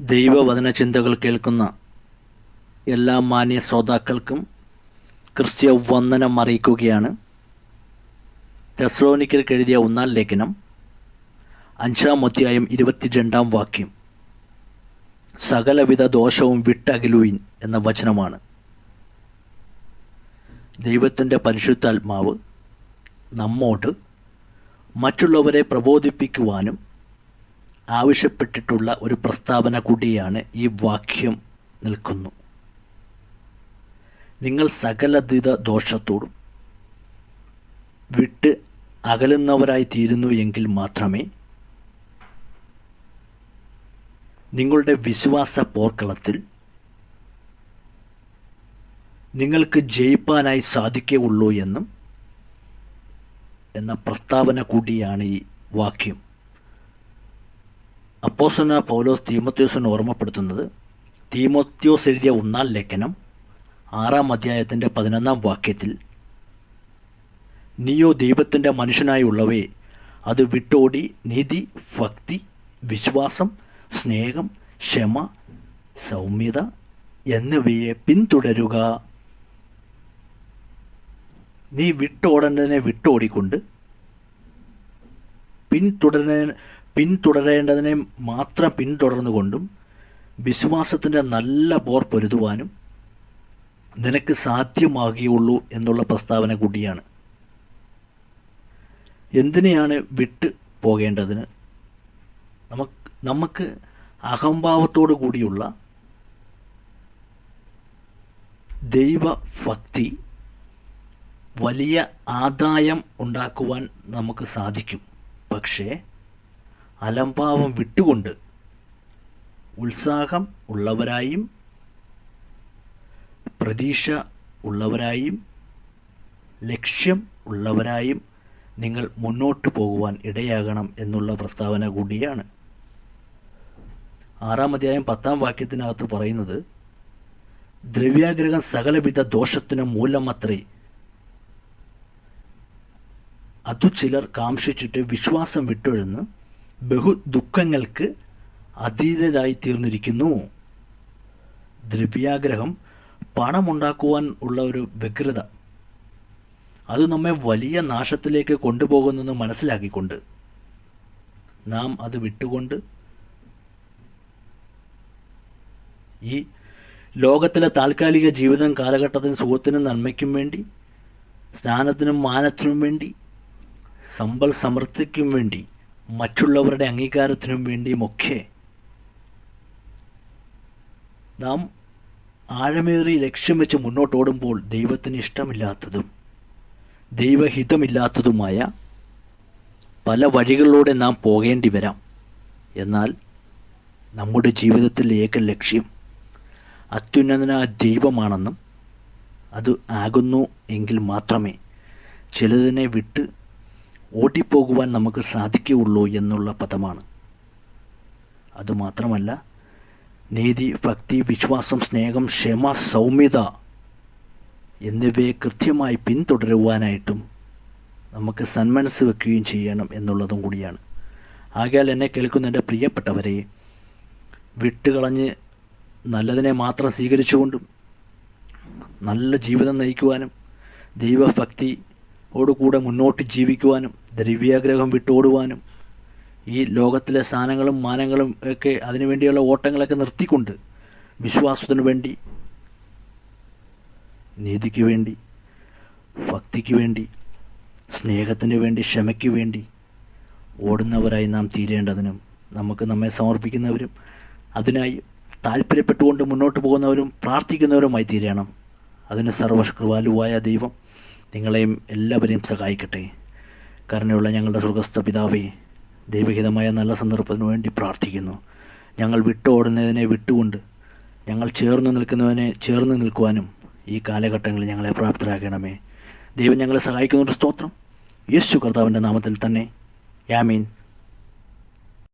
ദൈവവചന ചിന്തകൾ കേൾക്കുന്ന എല്ലാ മാന്യ ശ്രോതാക്കൾക്കും ക്രിസ്ത്യ വന്ദനം അറിയിക്കുകയാണ്. തെസ്ലോനിക്കർക്ക് എഴുതിയ ഒന്നാം ലേഖനം അഞ്ചാം അധ്യായം ഇരുപത്തിരണ്ടാം വാക്യം. സകലവിധ ദോഷവും വിട്ടകലുവിൻ എന്ന വചനമാണ്. ദൈവത്തിന്റെ പരിശുദ്ധാത്മാവ് നമ്മോട് മറ്റുള്ളവരെ പ്രബോധിപ്പിക്കുവാനും ആവശ്യപ്പെട്ടിട്ടുള്ള ഒരു പ്രസ്താവന കൂടിയാണ് ഈ വാക്യം നിൽക്കുന്നു. നിങ്ങൾ സകലദ്വിത ദോഷത്തോടും വിട്ട് അകലുന്നവരായി തീരുന്നു എങ്കിൽ മാത്രമേ നിങ്ങളുടെ വിശ്വാസ പോർക്കളത്തിൽ നിങ്ങൾക്ക് ജയിപ്പാനായി സാധിക്കുകയുള്ളൂ എന്നും എന്ന പ്രസ്താവന കൂടിയാണ് ഈ വാക്യം. അപ്പോസന പൗലോസ് തീമത്യോസിന് ഓർമ്മപ്പെടുത്തുന്നത് തീമോത്യോസ് എഴുതിയ ഒന്നാം ലേഖനം ആറാം അധ്യായത്തിന്റെ പതിനൊന്നാം വാക്യത്തിൽ നീയോ ദൈവത്തിന്റെ മനുഷ്യനായുള്ളവയെ അത് വിട്ടോടി നീതി ഭക്തി വിശ്വാസം സ്നേഹം ക്ഷമ സൗമ്യത എന്നിവയെ പിന്തുടരുക. നീ വിട്ടോടേണ്ടതിനെ വിട്ടോടിക്കൊണ്ട് പിന്തുടരേ പിന്തുടരേണ്ടതിനെ മാത്രം പിന്തുടർന്നുകൊണ്ടും വിശ്വാസത്തിന്റെ നല്ല പോർ പൊരുതുവാനും നിനക്ക് സാധ്യമാകുകയുള്ളൂ എന്നുള്ള പ്രസ്താവന കൂടിയാണ്. എന്തിനെയാണ് വിട്ട് പോകേണ്ടതിന്? നമുക്ക് നമുക്ക് അഹംഭാവത്തോടു കൂടിയുള്ള ദൈവഭക്തി വലിയ ആദായം ഉണ്ടാക്കുവാൻ നമുക്ക് സാധിക്കും. പക്ഷേ അലംഭാവം വിട്ടുകൊണ്ട് ഉത്സാഹം ഉള്ളവരായും പ്രതീക്ഷ ഉള്ളവരായും ലക്ഷ്യം ഉള്ളവരായും നിങ്ങൾ മുന്നോട്ട് പോകുവാൻ ഇടയാകണം എന്നുള്ള പ്രസ്താവന കൂടിയാണ്. ആറാം അധ്യായം പത്താം വാക്യത്തിനകത്ത് പറയുന്നത് ദ്രവ്യാഗ്രഹം സകലവിധ ദോഷത്തിന് മൂലമത്രേ. അതു ചിലർ കാംക്ഷിച്ചിട്ട് വിശ്വാസം വിട്ടൊഴുന്ന് ബഹു ദുഃഖങ്ങൾക്ക് അതീതരായി തീർന്നിരിക്കുന്നു ദ്രവ്യാഗ്രഹം പണമുണ്ടാക്കുവാൻ ഉള്ള ഒരു വ്യഗ്രത. അത് നമ്മെ വലിയ നാശത്തിലേക്ക് കൊണ്ടുപോകുന്നെന്ന് മനസ്സിലാക്കിക്കൊണ്ട് നാം അത് വിട്ടുകൊണ്ട് ഈ ലോകത്തിലെ താൽക്കാലിക ജീവിതം കാലഘട്ടത്തിന് സുഖത്തിനും നന്മയ്ക്കും വേണ്ടി സ്നാനത്തിനും മാനത്തിനും വേണ്ടി സമ്പൽ സമൃദ്ധിക്കും വേണ്ടി മറ്റുള്ളവരുടെ അംഗീകാരത്തിനും വേണ്ടിയുമൊക്കെ നാം ആഴമേറി ലക്ഷ്യം വെച്ച് മുന്നോട്ടോടുമ്പോൾ ദൈവത്തിന് ഇഷ്ടമില്ലാത്തതും ദൈവഹിതമില്ലാത്തതുമായ പല വഴികളിലൂടെ നാം പോകേണ്ടി വരാം. എന്നാൽ നമ്മുടെ ജീവിതത്തിലെ ഏക ലക്ഷ്യം അത്യുന്നതനായ ദൈവമാണെന്നും അത് ആകുന്നു എങ്കിൽ മാത്രമേ ചിലതിനെ വിട്ട് ഓടിപ്പോകുവാൻ നമുക്ക് സാധിക്കുകയുള്ളൂ എന്നുള്ള പദമാണ്. അതുമാത്രമല്ല നീതി ഭക്തി വിശ്വാസം സ്നേഹം ക്ഷമ സൗമ്യത എന്നിവയെ കൃത്യമായി പിന്തുടരുവാനായിട്ടും നമുക്ക് സന്മനസ് വെക്കുകയും ചെയ്യണം എന്നുള്ളതും കൂടിയാണ്. ആകയാൽ എന്നെ കേൾക്കുന്ന എന്റെ പ്രിയപ്പെട്ടവരെ വിട്ടുകളഞ്ഞ് നല്ലതിനെ മാത്രം സ്വീകരിച്ചുകൊണ്ടും നല്ല ജീവിതം നയിക്കുവാനും ദൈവഭക്തിയോടുകൂടെ മുന്നോട്ട് ജീവിക്കുവാനും ദ്രവ്യാഗ്രഹം വിട്ടോടുവാനും ഈ ലോകത്തിലെ സ്ഥാനങ്ങളും മാനങ്ങളും ഒക്കെ അതിനുവേണ്ടിയുള്ള ഓട്ടങ്ങളൊക്കെ നിർത്തിക്കൊണ്ട് വിശ്വാസത്തിനു വേണ്ടി നീതിക്ക് വേണ്ടി ഭക്തിക്ക് വേണ്ടി സ്നേഹത്തിന് വേണ്ടി ക്ഷമയ്ക്ക് വേണ്ടി ഓടുന്നവരായി നാം തീരേണ്ടതിനും നമുക്ക് നമ്മെ സമർപ്പിക്കുന്നവരും അതിനായി താല്പര്യപ്പെട്ടുകൊണ്ട് മുന്നോട്ട് പോകുന്നവരും പ്രാർത്ഥിക്കുന്നവരുമായി തീരണം. അതിന് സർവകൃപാലുവായ ദൈവം നിങ്ങളെയും എല്ലാവരെയും സഹായിക്കട്ടെ. കരുണയുള്ള ഞങ്ങളുടെ സ്വർഗസ്ഥ പിതാവേ ദൈവഹിതമായ നല്ല സന്ദർഭത്തിന് വേണ്ടി പ്രാർത്ഥിക്കുന്നു. ഞങ്ങൾ വിട്ടോടുന്നതിനെ വിട്ടുകൊണ്ട് ഞങ്ങൾ ചേർന്ന് നിൽക്കുന്നതിനെ ചേർന്ന് നിൽക്കുവാനും ഈ കാലഘട്ടങ്ങളിൽ ഞങ്ങളെ പ്രാപ്തരാക്കണമേ ദൈവം ഞങ്ങളെ സഹായിക്കുന്നൊരു സ്തോത്രം. യേശു കർത്താവിന്റെ നാമത്തിൽ തന്നെ. യാമീൻ